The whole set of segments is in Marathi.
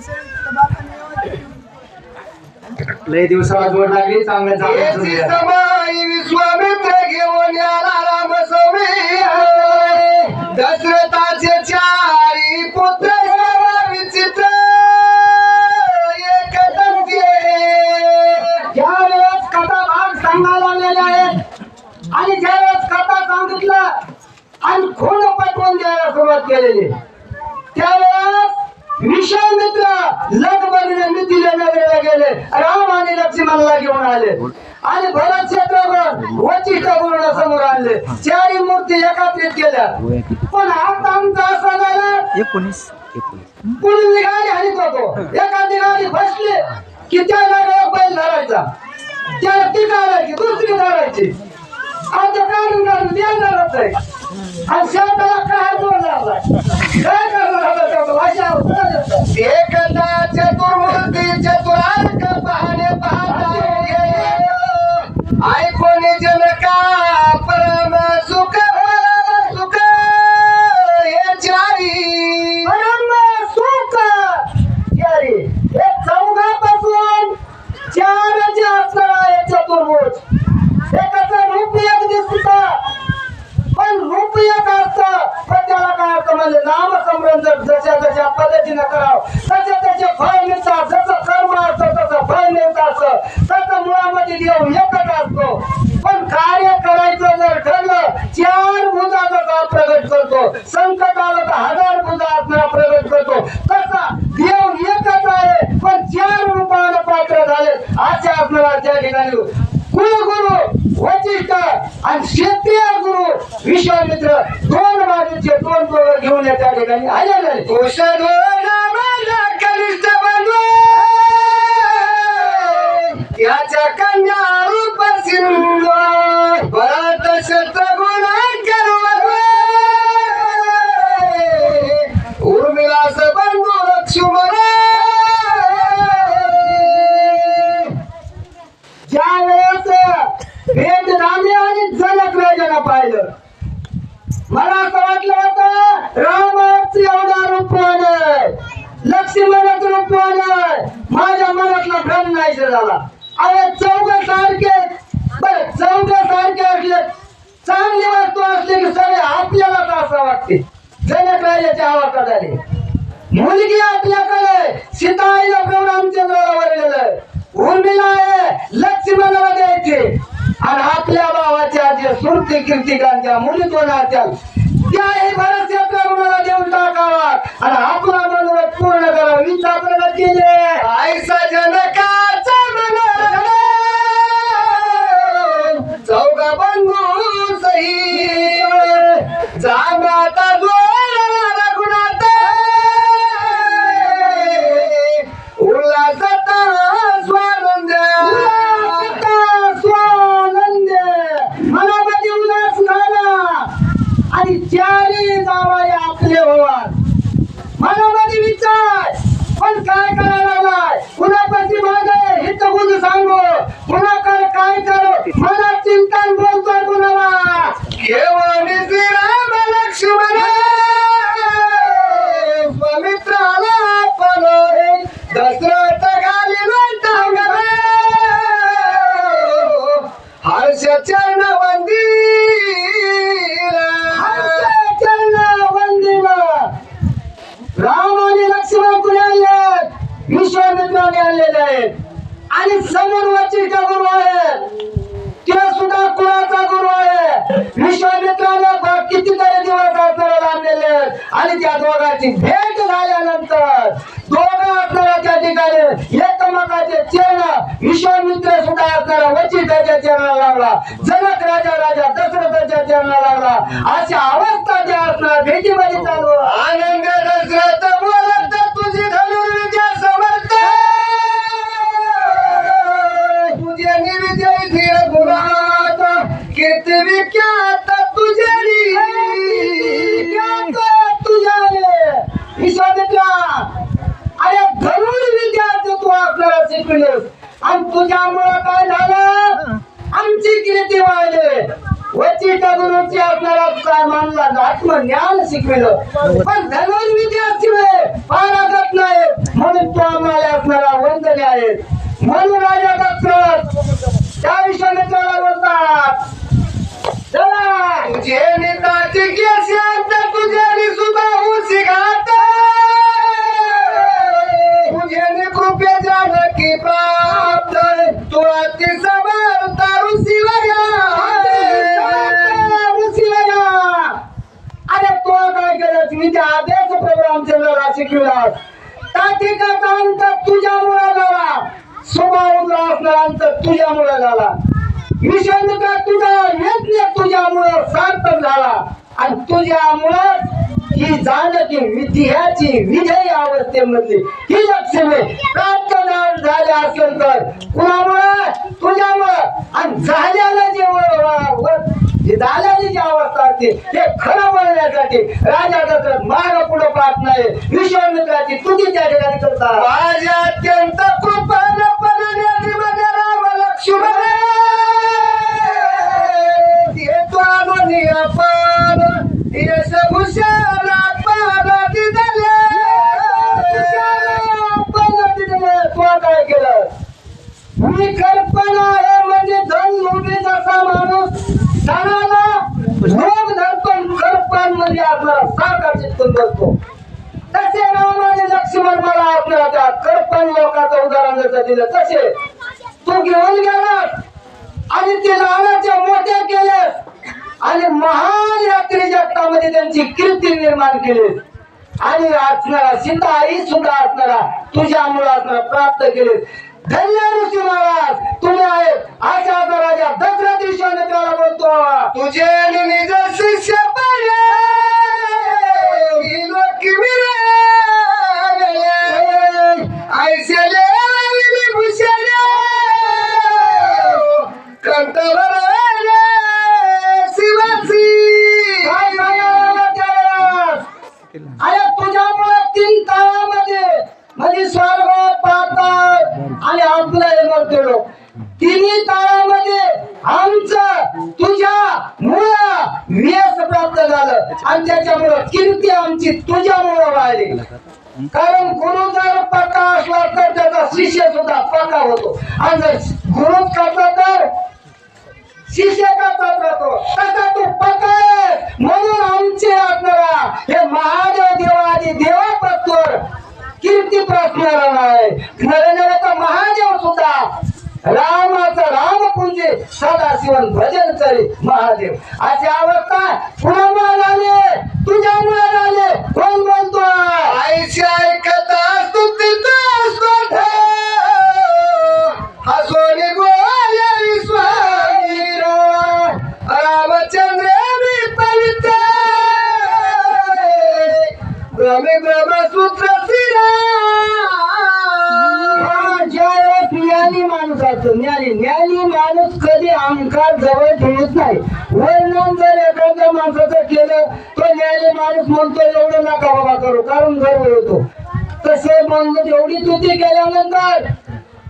असेल तर व्यवस्थित लय दिवसाला जोड लागली चांगलं. समाई विश्वामित्र घेऊन आला राम सौमी दशरथाचे चारी पुत्र विचित्र. एक ज्या वेळेस कथा भाग सांगायला आलेले आहेत आणि ज्या वेळेस कथा सांगितलं आणि खोंड पटवून द्यायला सुरुवात केलेली. त्यावेळेस विश्वामित्र लगबगीने मितीला नगरीला गेले. राम आणि लक्ष्मणला घेऊन आले. आणि भरत क्षेत्रावर वचिष्ठ गुरुला समोर आणले. चारी मूर्ती एकत्रित केल्या. पण आता आमचं असं झालं एकोणीस पुढील गाडी हाणीत होतो एखादी गाडी बसली की त्या गाडीवर बैल धरायचा. त्याला ती काढायची दुसरी धरायची. आता काढून देणारच आहे. काय एकदा चतुर्मूर्ती चतुरार्क पाहणे पाहता. नाम जर जशा जशा पद्धतीनं करावं तसे त्याचे फळ मिळतात. जसं कर्म असतं तसं फळ मिळत असतं तसं मुळामध्ये देव एकच असतो. पण कार्य करायचं जर ठरलं चार भुजाचा का प्रगट करतो. संकट आलं तर हजार भुजा आपल्याला प्रगट करतो. तसा देव एकच आहे पण चार रूपानं पात्र झाले असे आपल्याला त्या ठिकाणी कुलगुरु वचिष्ठ आणि क्षत्रिय गुरु विश्वामित्र दोन बाजूचे दोन डोळे घेऊन या त्या ठिकाणी आलेले आहेत. कनिष्ठ बंधू याच्या कन्या रूप सिंधू भरत शत्रुघ्न करू उर्मिलास बंधू लक्ष्मण ज्या वेळेस भेद रामे आणि जनक राजाला पाहिलं मला असं वाटलं होतं रामाचं एवढा रूपवान आहे लक्ष्मणाचं रूपवान आहे माझ्या मनातला भ्रम नाही झाला. अरे चौघ सारखे बर चौघ सारखे असले चांगली वस्तू असली की सगळे आपल्यालाच असं वाटते. जनक राजाची आवाज आले मुलगी आपल्याकडे सीताईला प्रभू रामचंद्राला वरलेलं आहे. उर्मिला आहे. लक्ष्मणाला द्यायची. आणि आपल्या भावाच्या जे सुरती कीर्तिकांच्या मुली दोन असतील त्याही भरत क्षेत्राला देऊन टाकावा. आणि आपला मनोरथ पूर्ण करावा. विचार केले. आईसा जनकाचा विश्वामित्राने आणलेले आहेत आणि समोर वचिष्ठ गुरु आहे. ते सुद्धा कुणाचा गुरु आहे. विश्वामित्राने कितीतरी दिवस आपल्याला लाभलेले आहेत. आणि त्या दोघांची भेट झाल्यानंतर दोघं आपल्याला त्या ठिकाणी एकमेकाचे चरण विश्वामित्र सुद्धा असणारा वचिष्ठाच्या चेहरा लागला. जनक राजा राजा दशरथाच्या चरणाला लागला. अशी अवस्था त्या असणार भेटीमध्ये चालू आनंद आणि तुझ्यामुळं काय झालं? आमची कीर्ती वाढली. वचिष्ठ गुरुची आपल्याला काय मानला? आत्मज्ञान शिकविलं. पण आपल्याला शिकविलास तातिकाचा अंत तुझ्यामुळे झाला. स्वभावला असणारा अंत तुझ्यामुळे झाला. विषंत तुझा यज्ञ तुझ्यामुळं सार्थक झाला. आणि तुझ्यामुळं ही जानकी विद्याची विजयी अवस्थेमधली ही लक्ष्मी प्राप्त झा- असेल तर कुणामुळे? तुझ्यामुळं. आणि झाल्याला जे व- व- जे असते हे खरं बोलण्यासाठी राजा दशरथ माग पुढे पाहत नाही. विश्वामित्राची तुझी त्या ठिकाणी करता माझ्या अत्यंत राम लक्ष्मण येतो आम्ही आपण यश भूषण पान दिदले तू काय केलं मी कल्पना आहे म्हणजे धन लोभी जसा माणूस सणाला भोग धरतो कल्पन म्हणजे आपला साकार चित्तून करतो तसे रामाने लक्ष्मण मला आपल्या त्या कर्पण लोकांचं उदाहरण दिलं. तसे तू घेऊन गेलास आणि ते रावणाचे मोठ्या केलेस आणि महान रात्री जगतामध्ये त्यांची कीर्ती निर्माण केली. आणि असणारा सीता आई सुद्धा असणारा तुझ्यामुळे असणारा प्राप्त केले. धन्य ऋषी महाराज तुम्ही आहेत. अशा राजा दशरथ दिवशी त्याला बोलतो. तुझे आणि आणि आपलं हे मर्तलो तिन्ही काळामध्ये आमचं तुझ्या मुळा व्यस प्राप्त झालं. आणि त्याच्यामुळं कीर्ती आमची तुझ्यामुळं वाढली. कारण गुरु जर पक्का असला तर त्याचा शिष्य सुद्धा पक्का होतो. आणि जर गुरुच करता तर शिष्य करतात राहतो तसा तू पक्का आहे म्हणून आमचे असणारा हे महादेव देवादी देवापत्वर कीर्ती प्रश्नाला नाही नरेंद्र महादेव सुद्धा रामाचं राम पूजे सदाशिवन भजन करी महादेव. अशी अवस्था पुन्हा ठेवत नाही. वर्णन जर एखाद्या माणसाचं केलं तो न्यायालय माणूस म्हणतो एवढं नका बाबा करू. कारण गर्व येतो तसे म्हणून एवढी तुती केल्यानंतर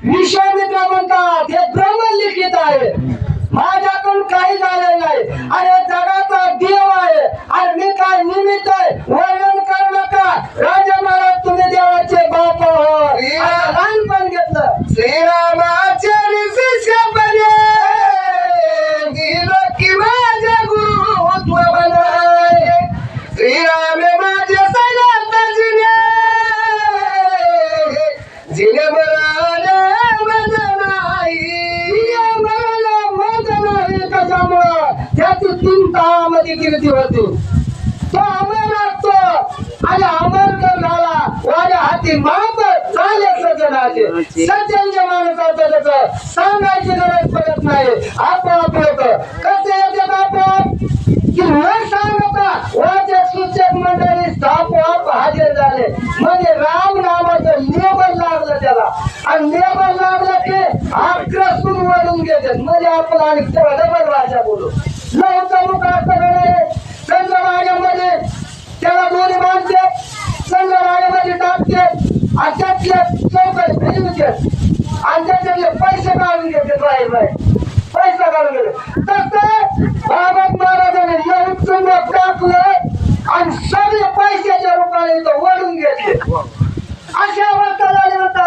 विश्वामित्र म्हणतात. हे ब्रह्म लिखित आहे. माझ्याकडून काही झालेलं नाही. अरे जगाचा देव आहे. आणि मी काय निमित्त आहे? वर्णन करू नका. राजा महाराज ताळामध्ये कीर्ती होती. तो अमर असतो. आणि अमर झाला माझ्या हाती माप झाले सज्जनाचे सज्जन जे माणूस असतो त्याचं सांगायची गरज पडत नाही. आपोआप येत कसे येतात आपोआप की न सांगता वाचक सूचक मंडळी आपोआप हजर झाले. म्हणजे राम नामाचं लेबल लागलं त्याला. आणि लेबल लागलं की आक्रसून वळून घेतात म्हणजे आपण आणि तेव्हा डबल भाषा बोलू. लवकर मुख असतं त्याला दोन्ही माणसे चंद्रभागेमध्ये टाकते आणि चौकट फिरवते आणि त्याच्यातले पैसे काढून घेते बाहेर बाहेर पैसा काढून घेते तसं बाबत महाराजांनी येऊन चुंबक टाकलं. आणि सगळे पैशाच्या रूपाने इथं वळून घेतले अशा अवस्था झाली होता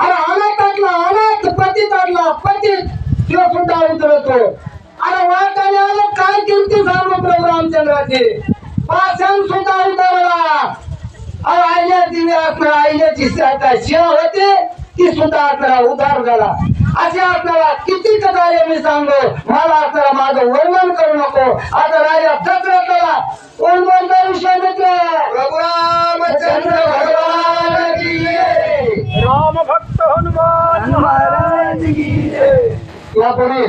अरे अनाथातला अनाथ पतितातला पतित तो सुद्धा उतरतो. अरे वाटाने आलं काय कीर्ती सांगू प्रभू रामचंद्राची? पाषाण सुद्धा उतरला. अरे आईल्याची आपल्याला आईल्याची आता सेवा होते ती सुद्धा आपल्याला उधार झाला. असे आपल्याला किती कार्य मी सांगू? मला आपल्याला माझं वर्णन करू नको. आता राजा दशरथाला कोण बोलतो विश्वामित्र प्रभू रामचंद्र भगवान. हनुमान महाराज की जय. यापुढे